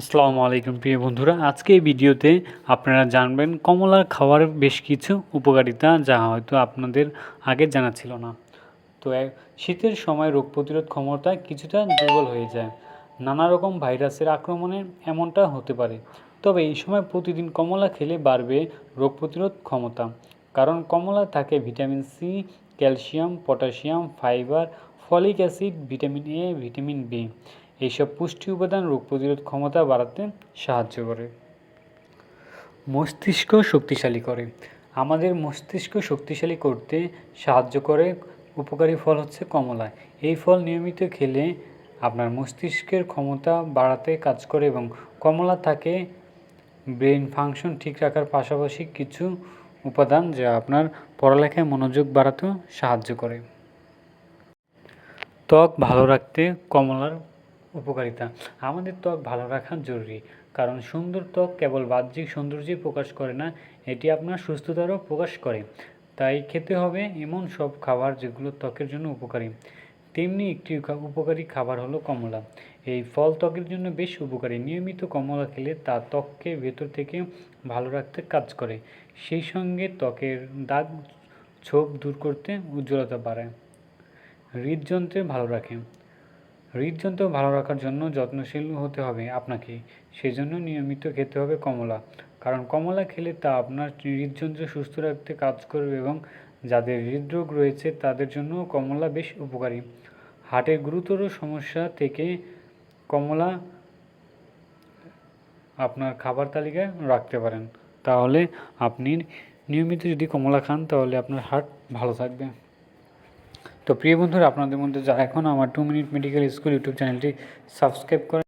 আসসালামু আলাইকুম প্রিয় বন্ধুরা। আজকে এই ভিডিওতে আপনারা জানবেন কমলা খাওয়ার বেশ কিছু উপকারিতা যা হয়তো আপনাদের আগে জানা ছিল না। তো শীতের সময় রোগ প্রতিরোধ ক্ষমতা কিছুটা দুর্বল হয়ে যায়। নানা রকম ভাইরাসের আক্রমণে এমনটা হতে পারে। তবে এই সময় প্রতিদিন কমলা খেলে বাড়বে রোগ প্রতিরোধ ক্ষমতা। কারণ কমলা থাকে vitamin C, calcium, potassium, fibre, folic acid, vitamin A, vitamin B. এইসব পুষ্টি উপাদান রোগ প্রতিরোধ ক্ষমতা বাড়াতে সাহায্য করে। মস্তিষ্ক শক্তিশালী করে। আমাদের মস্তিষ্ক শক্তিশালী করতে সাহায্য করে। উপকারী ফল হচ্ছে কমলা। এই ফল নিয়মিত খেলে আপনার মস্তিষ্কের ক্ষমতা বাড়াতে কাজ করে এবং কমলা থাকে ব্রেন ফাংশন ঠিক রাখার পাশাপাশি কিছু উপাদান যা আপনার পড়ালেখায় মনোযোগ বাড়াতেও সাহায্য করে। ত্বক ভালো রাখতে কমলার উপকারিতা। আমাদের ত্বক ভালো রাখা জরুরি, কারণ সুন্দর ত্বক কেবল বাহ্যিক সৌন্দর্যই প্রকাশ করে না, এটি আপনার সুস্থতারও প্রকাশ করে। তাই খেতে হবে এমন সব খাবার যেগুলো ত্বকের জন্য উপকারী। তেমনি একটি উপকারী খাবার হলো কমলা। এই ফল ত্বকের জন্য বেশ উপকারী। নিয়মিত কমলা খেলে তা ত্বককে ভেতর থেকে ভালো রাখতে কাজ করে। সেই সঙ্গে ত্বকের দাগ ছোপ দূর করতে উজ্জ্বলতা বাড়ায়। হৃদযন্ত্রে ভালো রাখে। হৃদযন্ত্র ভালো রাখার জন্য যত্নশীল হতে হবে আপনাকে। সেজন্য নিয়মিত খেতে হবে কমলা। কারণ কমলা খেলে তা আপনার হৃদযন্ত্র সুস্থ রাখতে কাজ করবে এবং যাদের হৃদরোগ রয়েছে তাদের জন্য কমলা বেশ উপকারী। হার্টের গুরুতর সমস্যা থেকে কমলা আপনার খাবার তালিকায় রাখতে পারেন। তাহলে আপনি নিয়মিত যদি কমলা খান তাহলে আপনার হার্ট ভালো থাকবে। তো প্রিয় বন্ধুরা, আপনাদের মধ্যে যারা এখন আমার two minute medical school YouTube চ্যানেলটি সাবস্ক্রাইব করেন